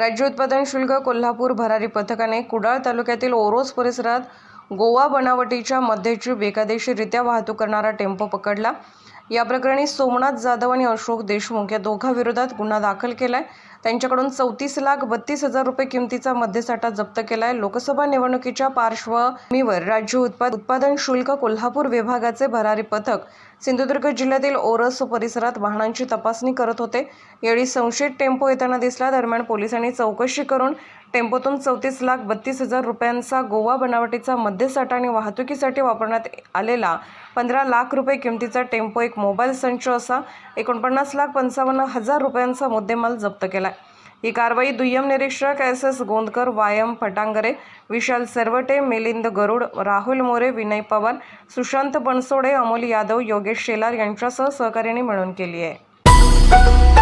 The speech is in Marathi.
राज्य उत्पादन शुल्क कोल्हापूर भरारी पथकाने कुडाळ तालुक्यातील ओरोस परिसरात गोवा बनावटीच्या मध्येची बेकायदेशीररित्या वाहतूक करणारा टेम्पो पकडला. या प्रकरणी सोमनाथ जाधव आणि अशोक देशमुख या दोघांविरोधात गुन्हा दाखल केलाय. त्यांच्याकडून चौतीस लाख बत्तीस हजार रुपये किमतीचा मद्यसाठा जप्त केलाय. लोकसभा निवडणुकीच्या पार्श्वभूमीवर राज्य उत्पाद उत्पादन शुल्क कोल्हापूर विभागाचे भरारी पथक सिंधुदुर्ग जिल्ह्यातील ओरस परिसरात वाहनांची तपासणी करत होते. यावेळी संशयित टेम्पो येताना दिसला. दरम्यान पोलिसांनी चौकशी करून टेम्पोतून चौतीस लाख बत्तीस हजार रुपयांचा गोवा बनावटीचा मद्यसाठा आणि वाहतुकीसाठी वापरण्यात आलेला पंधरा लाख रुपये किमतीचा टेम्पो एक मोबाईल संच असा एकोणपन्नास लाख पंचावन्न हजार रुपयांचा मुद्देमाल जप्त केला ही कारवाई दुय्यम निरीक्षक एस एस गोंदकर वायम फटांगरे विशाल सरवटे मिलिंद गरुड राहुल मोरे विनय पवार सुशांत बनसोडे अमोल यादव योगेश शेलार यांच्यासह सहकार्याने मिळून केली आहे.